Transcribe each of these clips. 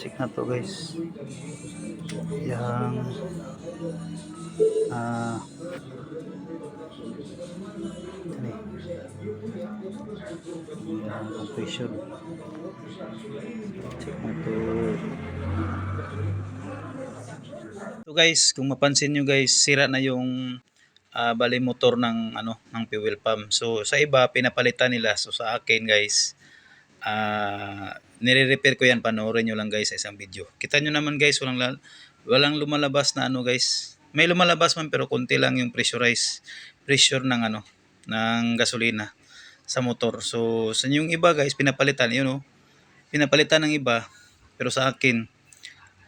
check na to guys. Yang ah. Ni yang compression check mo to. So guys, kung mapansin nyo guys, sira na yung ah, bali motor ng ano ng fuel pump. So sa iba pinapalitan nila. So sa akin guys, ah nire-repair ko yan panoorin nyo lang guys sa isang video. Kita nyo naman guys, walang la- walang lumalabas na ano guys. May lumalabas man pero konti lang yung pressurize pressure ng ano ng gasolina sa motor. So sa yung iba guys pinapalitan yun oh. Pinapalitan ng iba pero sa akin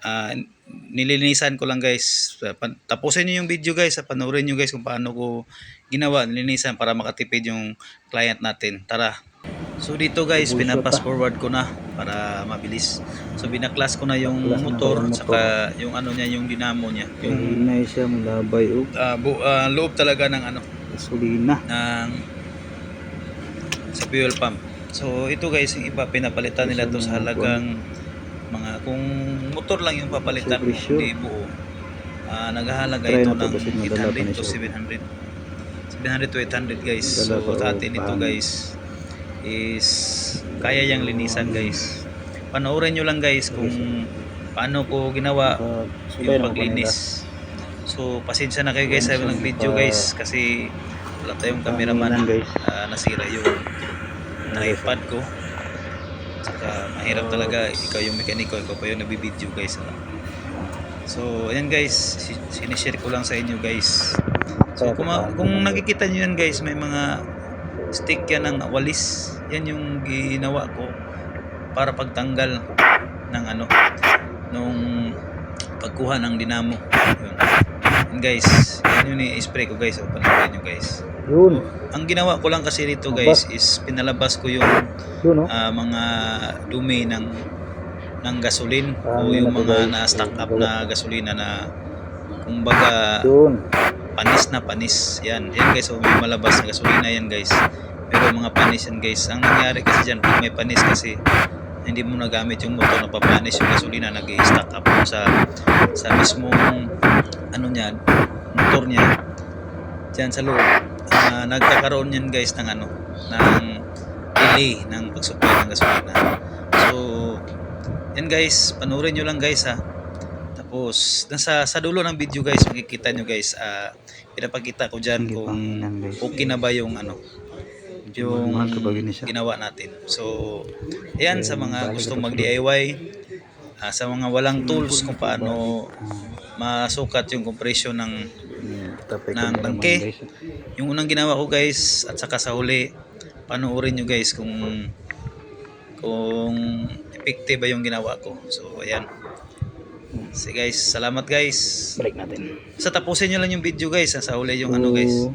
ah nilinisan ko lang guys. Tapusin niyo yung video guys, panoorin niyo guys kung paano ko ginawa, nilinisan para makatipid yung client natin. Tara. So dito guys, pinapass forward ko na para mabilis. So binaklas ko na yung na motor, yung saka yung ano niya, yung dinamo niya, yung na siya mulabay o ah, bu- ah, loob talaga ng ano, gasolina. ng sa fuel pump. So ito guys, yung iba pinapalitan nila to sa halagang mga kung motor lang yung papalitan mo, hindi buo. Ah, naghahalaga ito na to ng kasi madala pa 800 ni to Sir. 700. 700 to 800 guys. So sa oh, atin ito paano? guys is kaya yang linisan guys. Panoorin nyo lang guys kung paano ko ginawa yung paglinis. So, pasensya na kayo guys sa ng video guys kasi wala tayong cameraman. Ah, nasira yung tripod ko. Saka mahirap talaga ikaw yung mekaniko, ikaw pa yung nabibideo guys. ah. So, ayan guys, si- sinishare ko lang sa inyo guys. So, kung, kung nakikita nyo yan guys, may mga stick yan ng walis. Yan yung ginawa ko para pagtanggal ng ano, nung pagkuha ng dinamo. Yun. Yun guys, yan yung i-spray ko guys. O, panoorin nyo guys. Yun. Ang ginawa ko lang kasi rito guys is pinalabas ko yung Yun o. ah, mga dumi ng ng gasolin Ah, o yung yun mga guys. na-stack up na gasolina na kumbaga Yun. Panis na panis. Yan, yan guys, so may malabas na gasolina yan guys. Pero mga panis yan guys. Ang nangyari kasi dyan, pag may panis kasi hindi mo nagamit yung motor na papanis yung gasolina nag stack up sa sa mismong ano niyan motor niya dyan sa loob Ah, nagkakaroon yan guys ng ano ng delay ng pagsupply ng gasolina so yan guys panurin nyo lang guys ha tapos nasa sa dulo ng video guys makikita nyo guys ah pinapakita ko dyan kung okay na ba yung ano yung ginawa natin. So, ayan sa mga gustong mag-DIY, ah, sa mga walang tools kung paano masukat yung compression ng ng tangke. yung unang ginawa ko guys at saka sa huli panoorin nyo guys kung kung effective ba yung ginawa ko. So, ayan. So guys, salamat guys. Balik natin. Sa tapusin nyo lang yung video guys, ah, sa huli yung ano guys.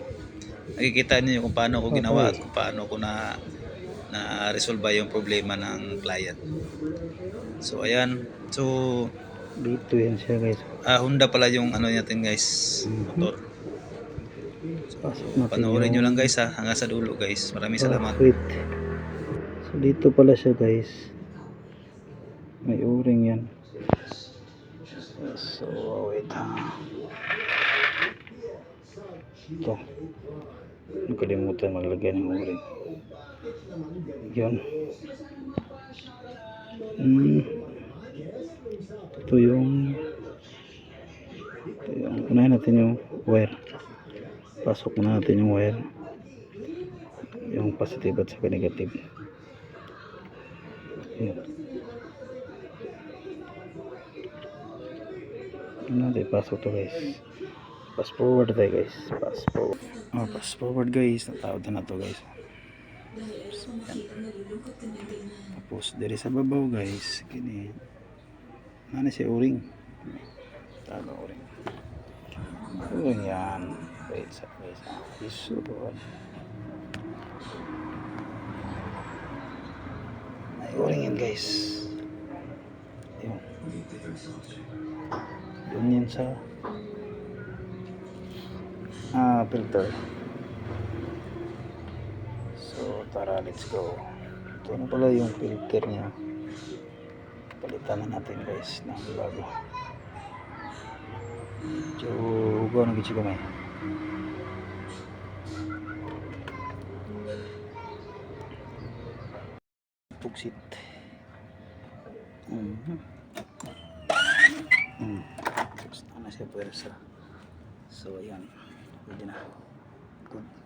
Nakikita niyo kung paano ko ginawa at kung paano ko na na resolve yung problema ng client. So ayan. So Dito yan siya guys. ah, Honda pala yung ano natin guys, motor. Pasok natin Panoorin nyo lang guys ha, hanggang sa dulo guys. Maraming salamat. Wait. So dito pala siya guys. May o-ring yan. So wait ha. Ito. Nakalimutan maglagay ng o-ring. Yun. Hmm. Ito yung ito yung unahin natin yung wire. Pasok muna natin yung wire yung positive at saka negative yun natin pasok to guys. Pass forward tayo guys. Pass forward. Oh, pass forward guys. Natawad na to guys. Yan. tapos dari sa babaw guys. Kini. Ano si uring? Tago uring. Uring yan. Wait sa guys May uring. Yan guys. Yun. Yun yan sa ah, filter. So, tara, let's go. Ito na pala yung filter niya. palitan na natin guys ng bago so go na gitsi kamay pugsit mm tapos na na siya pwersa. So ayan pwede na. Good